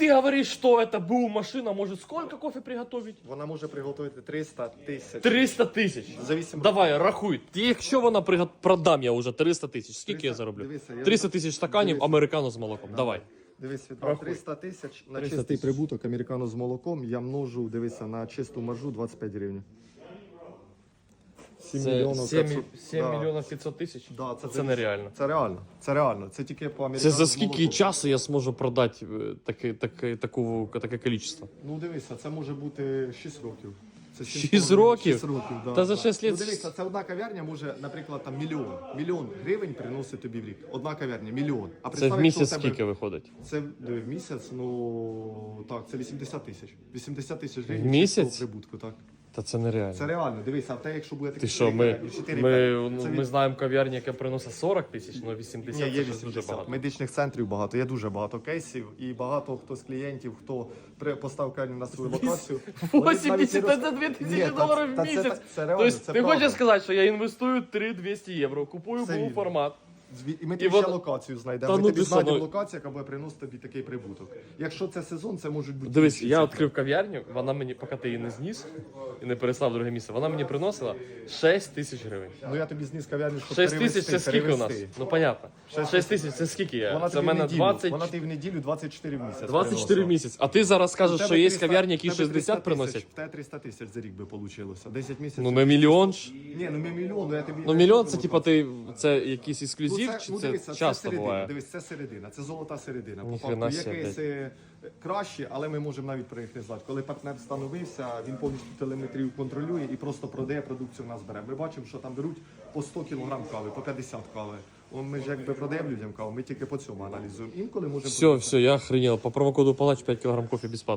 ты говоришь, что это БУ машина может сколько кофе приготовить? Вона може приготувати 300 тисяч. 300 тисяч. За вісім Давай, рахуй. Якщо вона приго- продам я вже 300 тисяч, скільки 300 я зароблю? дивися, я- 300 тисяч стаканів Дивись. американо з молоком. Давай. Дивись, віддав Рахуй. 300 тисяч на 300 чистий тисяч. прибуток американо з молоком. Я множу, дивися, на чисту маржу 25 гривень. 7 Це мільйонів 7, 500. 7 Да. мільйонів 500 тисяч? Да, це, це, нереально. Це реально. Це реально. Це тільки по Це за скільки молоком. часу я зможу продати е, таке, таке, таку, таке кількість? Ну дивися, це може бути 6 років. Це Шість років? шість років, да. Та за да. шість літ- Ну дивися, це одна кав'ярня може, наприклад, там мільйон. Мільйон гривень приносить тобі в рік. Одна кав'ярня, мільйон. А Це в якщо місяць тебе- скільки виходить? Це диви, в місяць, ну так, це 80 тисяч. 80 тисяч В гривень місяць? чистого прибутку, так. Та це нереально. Це реально, дивися, а те, якщо буде Ти такі що, ми, ми, це ми від- знаємо кав'ярні, яка приносить 40 тисяч, але 80 Ні, це є щось дуже 80. багато. Медичних центрів багато, є дуже багато кейсів, і багато хто з клієнтів, хто при- поставив кав'ярню на свою локацію. вони навіть не 80 роз- це 2000 Ні, та- доларів в та це місяць. Це реально, Тобто це ти правда. хочеш сказати, що я інвестую 3-200 євро, купую Це був вірно. формат. Зві- І ми тобі вона- ще локацію знайдемо. Та Ми ну тобі ти знайдемо ну- локацію, яка буде приносити тобі такий прибуток. Якщо це сезон, це можуть бути. Дивись, інші я цифри. відкрив кав'ярню, вона мені, поки ти її не зніс і не переслав в друге місце, вона мені приносила 6 тисяч гривень. Ну я тобі зніс кав'ярню, щоб 6 перевести, тисяч це скільки у нас? перевести. Ну понятно. Шесть 6 тисяч це скільки я? Вона Це в тобі в мене неділю, 20... вона тобі в неділю 24 в місяць. 24 приносила. місяць. А ти зараз У скажеш, тебе що є 300 кав'ярні, які в тебе 60 300 приносять? В тебе 300 тисяч за рік би вийшло. 10 місяців. Ну не мільйон ж. Ні, ну ми мільйон, ну я тобі... Ну мільйон це типа ти це якісь якийсь ексклюзив, Ну, чи ну, це дивися, часто середина, буває? Дивись, це середина, це золота середина. По Ніхрена факту, себе, якийсь е, краще, але ми можемо навіть про них не знати. Коли партнер встановився, він повністю телеметрію контролює і просто продає продукцію в нас бере. Ми бачимо, що там беруть по 100 кг кави, по 50 кави. О, Ми ж якби продаємо людям каву, ми тільки по цьому аналізуємо. Інколи можемо Все, все, я охренел. По промокоду палач 5 кг кофе бесплатно.